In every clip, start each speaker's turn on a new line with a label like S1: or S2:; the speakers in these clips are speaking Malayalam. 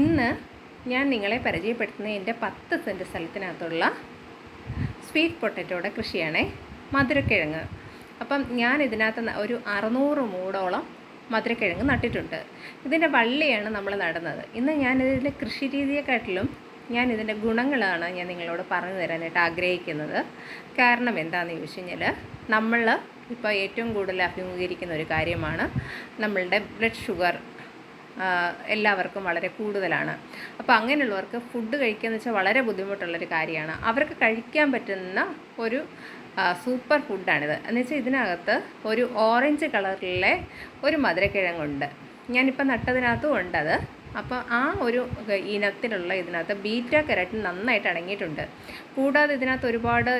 S1: ഇന്ന് ഞാൻ നിങ്ങളെ പരിചയപ്പെടുത്തുന്ന എന്റെ പത്ത് സെന്റ് സ്ഥലത്തിനകത്തുള്ള സ്വീറ്റ് പൊട്ടറ്റോയുടെ കൃഷിയാണേ മധുരക്കിഴങ്ങ്. അപ്പം ഞാൻ ഇതിനകത്ത് ഒരു അറുന്നൂറ് മൂടോളം മധുരക്കിഴങ്ങ് നട്ടിട്ടുണ്ട്. ഇതിന്റെ വള്ളിയാണ് നമ്മൾ നടുന്നത്. ഇന്ന് ഞാൻ ഇതിന്റെ കൃഷി രീതിയെക്കാട്ടിലും ഞാൻ ഇതിന്റെ ഗുണങ്ങളാണ് ഞാൻ നിങ്ങളോട് പറഞ്ഞു തരാനായിട്ട് ആഗ്രഹിക്കുന്നത്. കാരണം എന്താണെന്ന് ചോദിച്ചു കഴിഞ്ഞാൽ നമ്മൾ ഇപ്പോൾ ഏറ്റവും കൂടുതൽ അഭിമുഖീകരിക്കുന്ന ഒരു കാര്യമാണ് നമ്മളുടെ ബ്ലഡ് ഷുഗർ എല്ലാവർക്കും വളരെ കൂടുതലാണ്. അപ്പോൾ അങ്ങനെയുള്ളവർക്ക് ഫുഡ് കഴിക്കുക എന്ന് വെച്ചാൽ വളരെ ബുദ്ധിമുട്ടുള്ളൊരു കാര്യമാണ്. അവർക്ക് കഴിക്കാൻ പറ്റുന്ന ഒരു സൂപ്പർ ഫുഡാണിത് എന്ന് വെച്ചാൽ ഇതിനകത്ത് ഒരു ഓറഞ്ച് കളറിലെ ഒരു മധുരക്കിഴങ്ങുണ്ട്. ഞാനിപ്പോൾ നട്ടതിനകത്തും ഉണ്ടത്. അപ്പോൾ ആ ഒരു ഇനത്തിലുള്ള ഇതിനകത്ത് ബീറ്റ കെരറ്റിൻ നന്നായിട്ട് അടങ്ങിയിട്ടുണ്ട്. കൂടാതെ ഇതിനകത്ത് ഒരുപാട്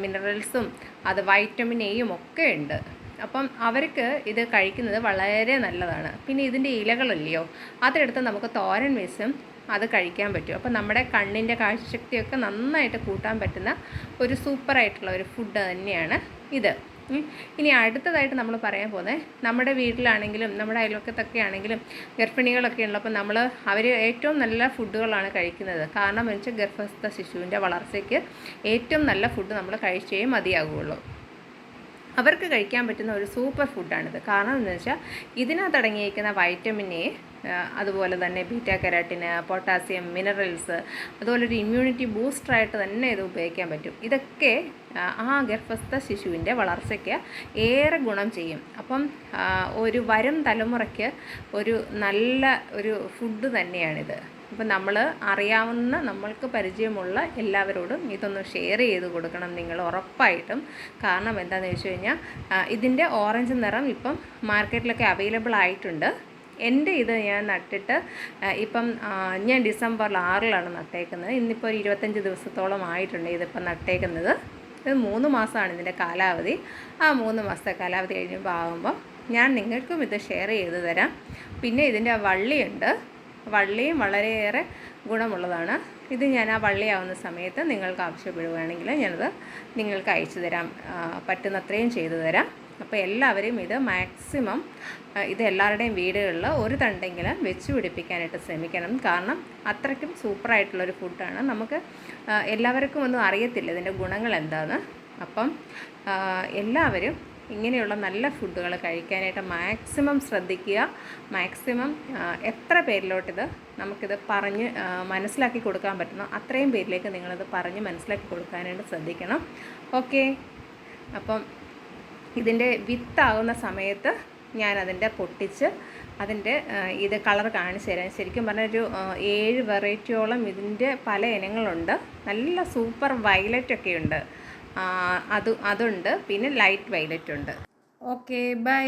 S1: മിനറൽസും അത് വൈറ്റമിൻ എയും ഒക്കെ ഉണ്ട്. അപ്പം അവർക്ക് ഇത് കഴിക്കുന്നത് വളരെ നല്ലതാണ്. പിന്നെ ഇതിന്റെ ഇലകളില്ലയോ? അതെടുത്ത് നമുക്ക് തോരൻ വെച്ചും അത് കഴിക്കാൻ പറ്റും. അപ്പം നമ്മുടെ കണ്ണിന്റെ കാഴ്ചശക്തിയൊക്കെ നന്നായിട്ട് കൂട്ടാൻ പറ്റുന്ന ഒരു സൂപ്പറായിട്ടുള്ള ഒരു ഫുഡ് തന്നെയാണ് ഇത്. ഇനി അടുത്തതായിട്ട് നമ്മൾ പറയാൻ പോകുന്നത് നമ്മുടെ വീട്ടിലാണെങ്കിലും നമ്മുടെ അയൽവക്കത്തൊക്കെ ആണെങ്കിലും ഗർഭിണികളൊക്കെ ഉള്ളപ്പോൾ നമ്മൾ അവർ ഏറ്റവും നല്ല ഫുഡുകളാണ് കഴിക്കുന്നത്. കാരണം എന്ന് വെച്ചാൽ ഗർഭസ്ഥ ശിശുവിന്റെ വളർച്ചയ്ക്ക് ഏറ്റവും നല്ല ഫുഡ് നമ്മൾ കഴിച്ചേ മതിയാകുള്ളൂ അവർക്ക് കഴിക്കാൻ പറ്റുന്ന ഒരു സൂപ്പർ ഫുഡാണിത്. കാരണം എന്ന് വെച്ചാൽ ഇതിനകത്ത് അടങ്ങിയിരിക്കുന്ന വൈറ്റമിൻ എ അതുപോലെ തന്നെ ബീറ്റാ കെരാട്ടിന് പൊട്ടാസ്യം മിനറൽസ് അതുപോലെ ഒരു ഇമ്മ്യൂണിറ്റി ബൂസ്റ്ററായിട്ട് തന്നെ ഇത് ഉപയോഗിക്കാൻ പറ്റും. ഇതൊക്കെ ആ ഗർഭസ്ഥ ശിശുവിന്റെ വളർച്ചയ്ക്ക് ഏറെ ഗുണം ചെയ്യും. അപ്പം ഒരു വരും തലമുറയ്ക്ക് ഒരു നല്ല ഒരു ഫുഡ് തന്നെയാണിത്. അപ്പം നമ്മൾ അറിയാവുന്ന നമ്മൾക്ക് പരിചയമുള്ള എല്ലാവരോടും ഇതൊന്ന് ഷെയർ ചെയ്ത് കൊടുക്കണം നിങ്ങൾ ഉറപ്പായിട്ടും. കാരണം എന്താണെന്ന് വെച്ച് കഴിഞ്ഞാൽ ഇതിന്റെ ഓറഞ്ച് നിറം ഇപ്പം മാർക്കറ്റിലൊക്കെ അവൈലബിൾ ആയിട്ടുണ്ട്. എന്റെ ഇത് ഞാൻ നട്ടിട്ട് ഇപ്പം ഞാൻ ഡിസംബർ ആറിലാണ് നട്ടേക്കുന്നത്. ഇന്നിപ്പോൾ ഒരു ഇരുപത്തഞ്ച് ദിവസത്തോളം ആയിട്ടുണ്ട് ഇതിപ്പം നട്ടേക്കുന്നത്. ഇത് മൂന്ന് മാസമാണ് ഇതിന്റെ കാലാവധി. ആ മൂന്ന് മാസത്തെ കാലാവധി കഴിയുമ്പോൾ ആകുമ്പോൾ ഞാൻ നിങ്ങൾക്കും ഇത് ഷെയർ ചെയ്ത് തരാം. പിന്നെ ഇതിന്റെ വള്ളിയുണ്ട്. വള്ളിയും വളരെയേറെ ഗുണമുള്ളതാണ്. ഇത് ഞാൻ ആ വള്ളിയാവുന്ന സമയത്ത് നിങ്ങൾക്ക് ആവശ്യപ്പെടുകയാണെങ്കിൽ ഞാനത് നിങ്ങൾക്ക് അയച്ചു തരാം. പറ്റുന്നത്രയും ചെയ്തു തരാം. അപ്പോൾ എല്ലാവരും ഇത് മാക്സിമം ഇത് എല്ലാവരുടെയും വീടുകളിൽ ഒരു തണ്ടെങ്കിലും വെച്ച് പിടിപ്പിക്കാനായിട്ട് ശ്രമിക്കണം. കാരണം അത്രയ്ക്കും സൂപ്പറായിട്ടുള്ളൊരു ഫുഡാണ്. നമുക്ക് എല്ലാവർക്കും ഒന്നും അറിയത്തില്ല ഇതിന്റെ ഗുണങ്ങൾ എന്താണെന്ന് അപ്പം എല്ലാവരും ഇങ്ങനെയുള്ള നല്ല ഫുഡുകൾ കഴിക്കാനായിട്ട് മാക്സിമം ശ്രദ്ധിക്കുക. മാക്സിമം എത്ര പേരിലോട്ടിത് നമുക്കിത് പറഞ്ഞ് മനസ്സിലാക്കി കൊടുക്കാൻ പറ്റുന്നു അത്രയും പേരിലേക്ക് നിങ്ങളിത് പറഞ്ഞ് മനസ്സിലാക്കി കൊടുക്കാനായിട്ട് ശ്രദ്ധിക്കണം. ഓക്കെ. അപ്പം ഇതിന്റെ വിത്താകുന്ന സമയത്ത് ഞാനതിന്റെ പൊട്ടിച്ച് അതിന്റെ ഇത് കളർ കാണിച്ചു തരാം. ശരിക്കും പറഞ്ഞാൽ ഒരു ഏഴ് വെറൈറ്റിയോളം ഇതിന്റെ പല ഇനങ്ങളുണ്ട്. നല്ല സൂപ്പർ വയലറ്റ് ഒക്കെ ഉണ്ട് അത് അതുണ്ട്. പിന്നെ ലൈറ്റ് വൈലറ്റ് ഉണ്ട്. Okay bye